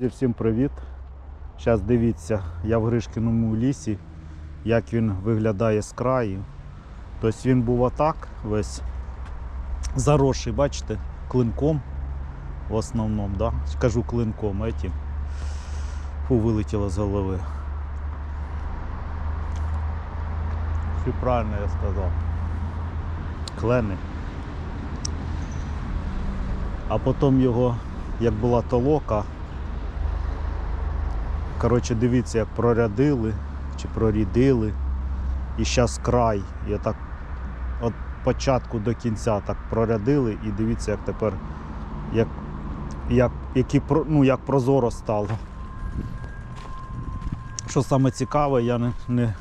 Всім привіт! Зараз дивіться, я в Гришкіному лісі, як він виглядає з краю. Тобто він був отак весь заросший, бачите, клинком в основному, да? кажу клинком этим. Фу, вилетіло з голови. Все правильно я сказав. Клени. А потім його, як була толока, Коротше, дивіться, як прорядили чи прорідили. І зараз край. І так від початку до кінця так прорядили і дивіться, як тепер як, як, які, ну, як прозоро стало. Що саме цікаве, я не, не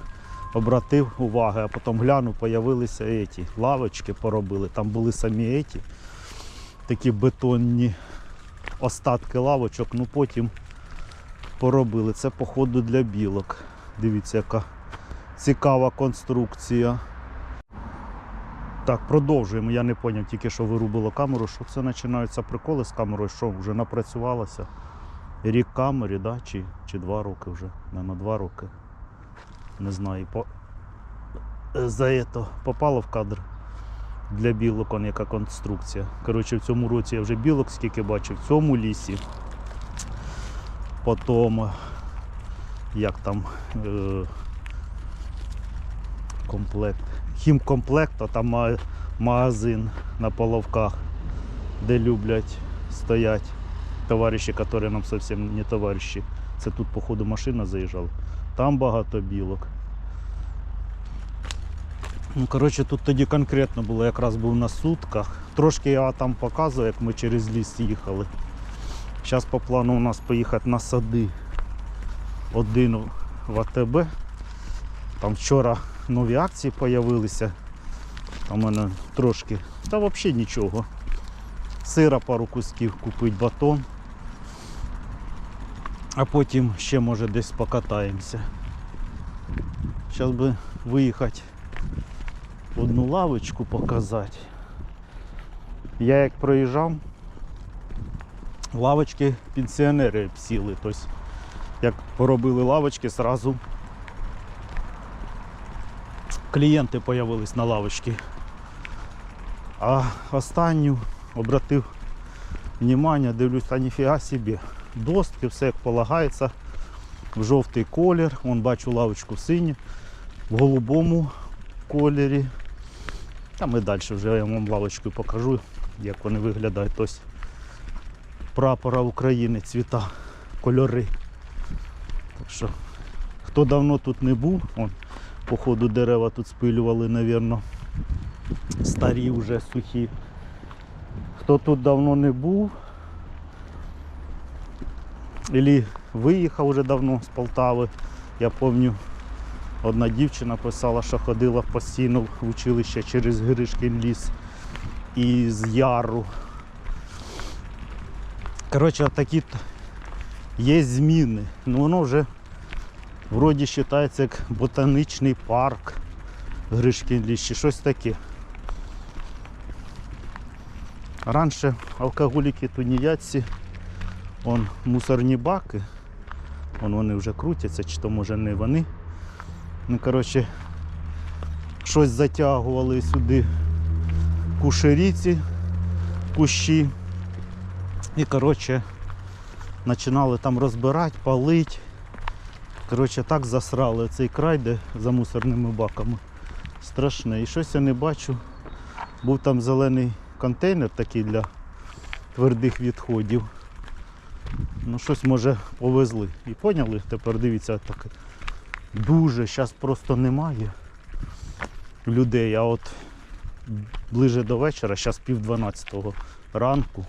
обратив уваги, а потім глянув, появилися еті, лавочки поробили. Там були самі еті, такі бетонні остатки лавочок, ну потім поробили. Це походу для білок. Дивіться, яка цікава конструкція. Так, продовжуємо. Я не зрозумів, тільки що вирубило камеру, що це починаються приколи з камерою, що вже напрацювалося. Рік камері, да? чи, чи два роки вже. На два роки. Не знаю. По... За это попало в кадр для білок, он яка конструкція. Коротше, в цьому році я вже білок скільки бачив, в цьому лісі. Потім, як там е, комплект. Хімкомплект, а там магазин на половках, де люблять стоять товариші, які нам зовсім не товариші. Це тут, походу, машина заїжджала. Там багато білок. Ну, коротше, тут тоді конкретно було, якраз був на сутках. Трошки я там показував, як ми через ліс їхали. Зараз по плану у нас поїхати на сади. Один в АТБ. Там вчора нові акції з'явилися. Там у мене трошки, та взагалі нічого. Сира пару кусків купити батон. А потім ще може десь покатаємося. Зараз би виїхати одну лавочку показати. Я як проїжджав, лавочки пенсіонери сіли. Тобто, як поробили лавочки, сразу клієнти з'явились на лавочці. А останню обратив внимание, дивлюсь, а ніфіга собі. Достки, все як полагається, в жовтий колір. Вон бачу лавочку синю, в голубому кольорі. Там і далі вже я вам лавочку покажу, як вони виглядають. Тобто прапора України, цвіта, кольори. Так що, хто давно тут не був, он, походу дерева тут спилювали, напевно, старі вже сухі. Хто тут давно не був, або виїхав вже давно з Полтави, я пам'ятаю, одна дівчина писала, що ходила постійно в училище через Гришкін ліс із Яру. Коротше, такі є зміни. Ну воно вже вроді вважається як ботанічний парк Гришкін чи щось таке. Раніше алкоголіки тунеядці, он мусорні баки, вон вони вже крутяться, чи то може не вони. Ну, коротше, щось затягували сюди кушеріці, кущі. І коротше, починали там розбирати, палити. Коротше, так засрали цей край, де за мусорними баками. Страшне. І щось я не бачу. Був там зелений контейнер такий для твердих відходів. Ну щось може повезли. І поняли? Тепер дивіться, так дуже, зараз просто немає людей. А от ближе до вечора, зараз пів дванадцятого ранку.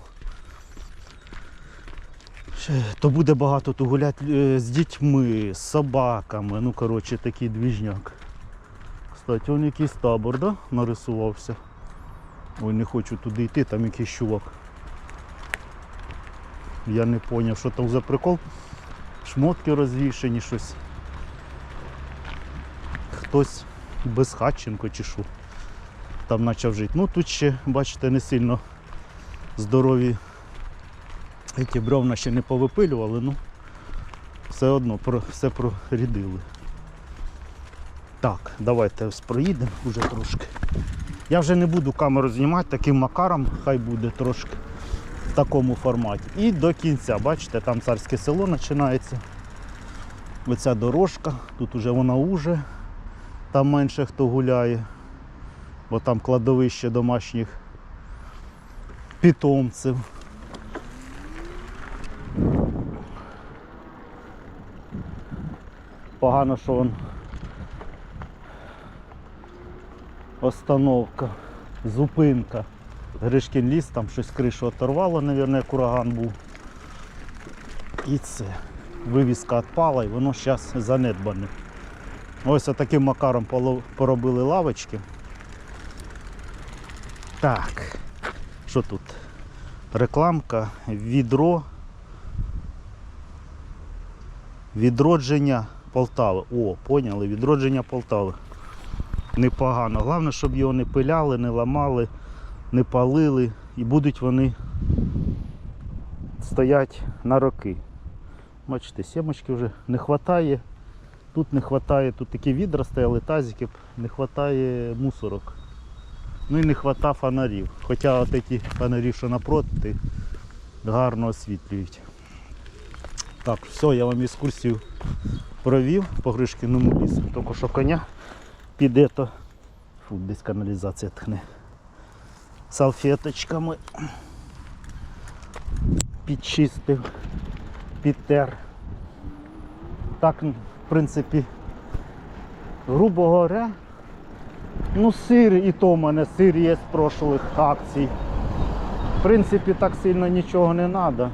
То буде багато тут гуляти е, з дітьми, з собаками. Ну, коротше, такий двіжняк. Кстати, он якийсь табор, да? Нарисувався. Ой, не хочу туди йти, там якийсь чувак. Я не зрозумів, що там за прикол. Шмотки розвішені, щось. Хтось безхатченко чи що. Там почав жити. Ну тут ще, бачите, не сильно здорові Ті бревна ще не повипилювали, ну все одно про, все прорідили. Так, давайте ось проїдемо вже трошки. Я вже не буду камеру знімати таким макаром, хай буде трошки в такому форматі. І до кінця, бачите, там царське село починається. Оця дорожка, тут уже вона уже, там менше хто гуляє, бо там кладовище домашніх питомців. Погано, що он остановка, зупинка. Гришкін ліс, там щось кришу оторвало, мабуть, як ураган був. І це. Вивіска відпала і воно зараз занедбане. Ось таким макаром поробили лавочки. Так, що тут? Рекламка, відро. Відродження Полтави. О, поняли, відродження Полтави. Непогано. Головне, щоб його не пиляли, не ламали, не палили. І будуть вони стоять на роки. Бачите, сімочки вже не вистачає. Тут не вистачає, тут такі відра стояли, тазики, не вистачає мусорок. Ну і не вистачає фонарів. Хоча от ці фонарі, що напроти, гарно освітлюють. Так, все, я вам екскурсію провів по Гришкіному лісу. Тільки що коня піде то. Фу, десь каналізація тхне. Салфеточками підчистив, підтер. Так, в принципі, грубо говоря, ну сир і то в мене сир є з прошлих акцій. В принципі, так сильно нічого не треба.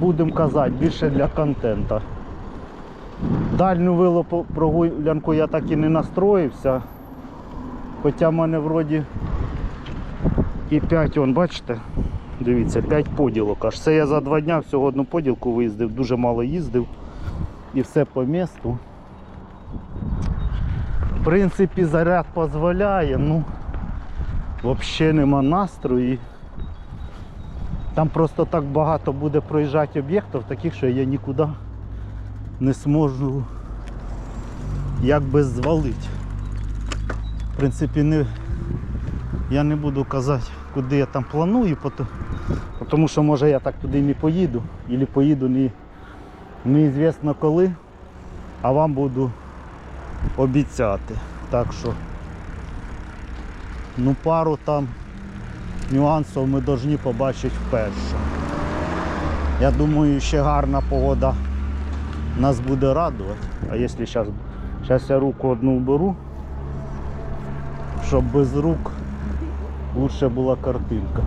Будемо казати, більше для контента. Дальню вилопу прогулянку я так і не настроївся. Хоча в мене вроді і 5, вон, бачите, дивіться, 5 поділок аж. Це я за два дня всього одну поділку виїздив, дуже мало їздив і все по місту. В принципі, заряд дозволяє, ну взагалі нема настрою. Там просто так багато буде проїжджати об'єктів, таких, що я нікуди не зможу якби звалити. В принципі, не, я не буду казати, куди я там планую, тому що може я так туди не поїду, або поїду не, неізвісно коли, а вам буду обіцяти. Так що ну пару там нюансів ми повинні побачити вперше. Я думаю, ще гарна погода нас буде радувати. А якщо зараз, зараз я руку одну вберу, щоб без рук лучше була картинка.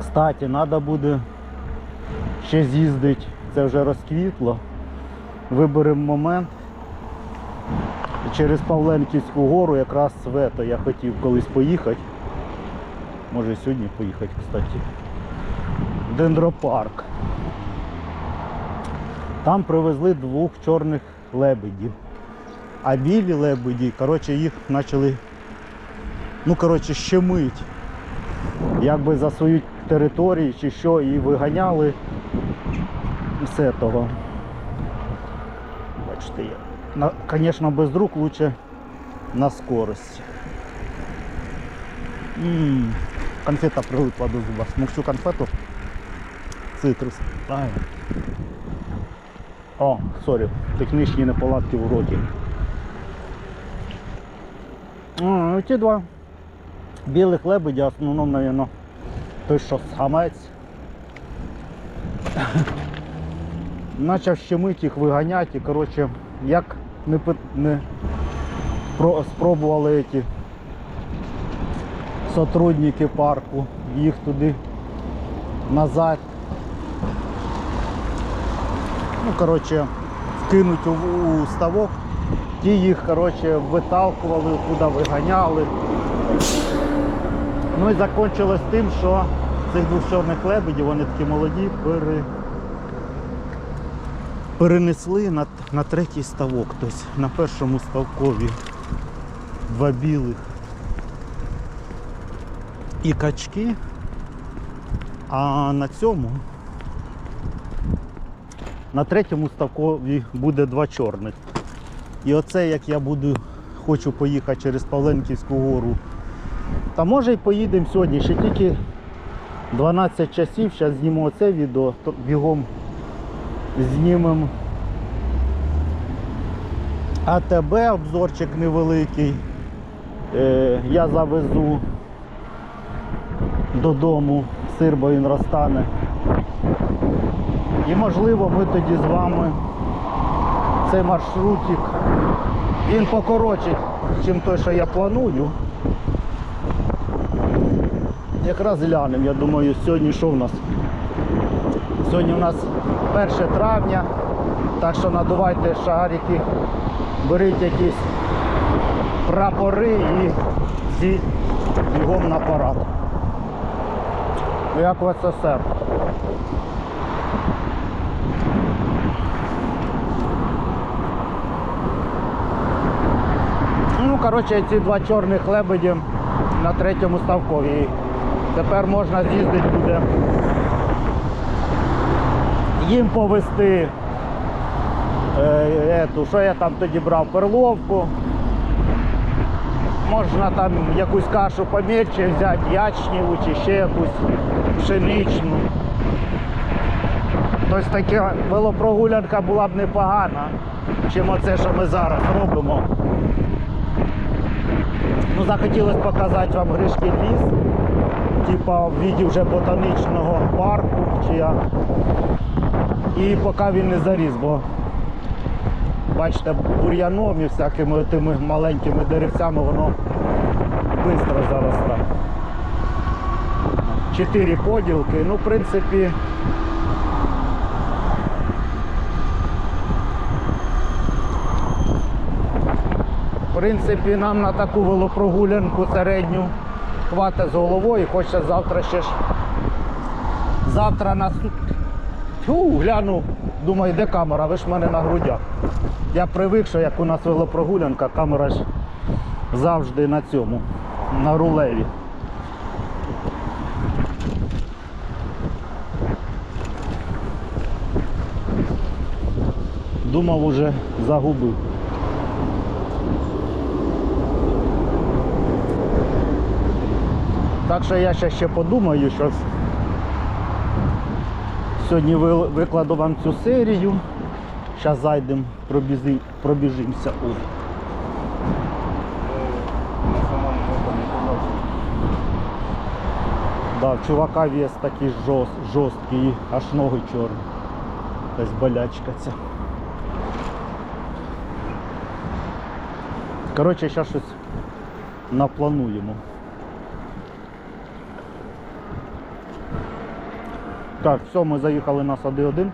Кстати, треба буде ще з'їздити, це вже розквітло. Виберемо момент. Через Павленківську гору якраз в я хотів колись поїхати. Може сьогодні поїхати, кстати. Дендропарк. Там привезли двох чорних лебедів. А білі лебеді, коротше, їх почали ну, коротше, щемить. Якби за свою територію чи що, і виганяли все того. Бачите, я. Звісно, без рук лучше на скорості. М, Конфета прилипла до зуба. Смокчу конфету. Цитрус. Правильно. О, сорі, технічні неполадки в. М, Ті два білих лебедя, в основному, мабуть, той, що хамець. Почав щемить їх виганяти і коротше, як не, не про, спробували ці сотрудники парку їх туди назад. Ну, коротше, вкинуть у, у ставок, ті їх коротше, виталкували, куди виганяли. Ну і закінчилось тим, що цих двох чорних лебедів, вони такі молоді, пере... перенесли на, на третій ставок. Тобто на першому ставкові два білих. і качки. А на цьому, на третьому ставкові буде два чорних. І оце як я буду, хочу поїхати через Павленківську гору. Та може й поїдемо сьогодні, ще тільки 12 часів, зараз зніму оце відео, бігом знімемо АТБ, обзорчик невеликий. Е, я завезу додому сир, бо він розтане. І можливо ми тоді з вами цей маршрутик, він покоротший, ніж той, що я планую. Якраз глянемо, я думаю, сьогодні що в нас? Сьогодні у нас 1 травня, так що надувайте шарики, беріть якісь прапори і всі бігом на парад. Як в СССР. Ну, коротше, ці два чорних лебеді на третьому ставкові. Тепер можна з'їздити буде. Їм повезти. Е, ету, що я там тоді брав? Перловку. Можна там якусь кашу помірче взяти, ячніву чи ще якусь пшеничну. Тобто така велопрогулянка була б непогана, чим оце, що ми зараз робимо. Ну, захотілося показати вам Гришкін ліс, типа в віді вже ботанічного парку чи як. І поки він не заріс, бо бачите, бур'яном і всякими тими маленькими деревцями воно швидко заростає. Чотири поділки, ну в принципі. В принципі, нам на таку велопрогулянку середню хватить з головою. Хочеться завтра ще ж. Завтра на суд. Фу, гляну, думаю, де камера, ви ж в мене на грудях. Я привик, що як у нас велопрогулянка, камера ж завжди на цьому, на рулеві. Думав уже загубив. Так що я ще, ще подумаю, що сьогодні викладу вам цю серію. Зараз зайдемо, пробіжимося. Ой. Да, чувака вес такий жорст, жорсткий, аж ноги чорні. Якась болячка ця. Коротше, зараз щось наплануємо. Так, все, ми заїхали на сади 1.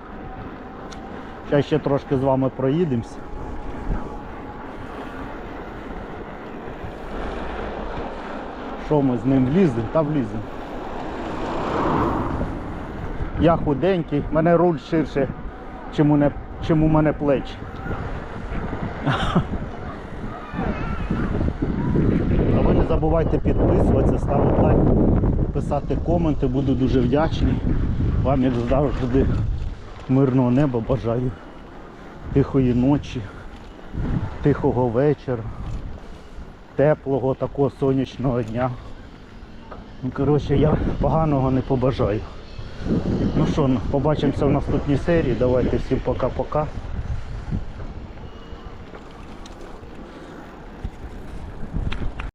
Зараз ще трошки з вами проїдемось. Що ми з ним вліземо? Та вліземо. Я худенький, мене руль ширше, чим у, мене, чим у мене плечі. А ви не забувайте підписуватися, ставити лайк, писати коменти, буду дуже вдячний. Вам як завжди мирного неба бажаю. Тихої ночі, тихого вечора, теплого такого сонячного дня. Ну, коротше, я поганого не побажаю. Ну що, побачимося в наступній серії. Давайте всім пока-пока.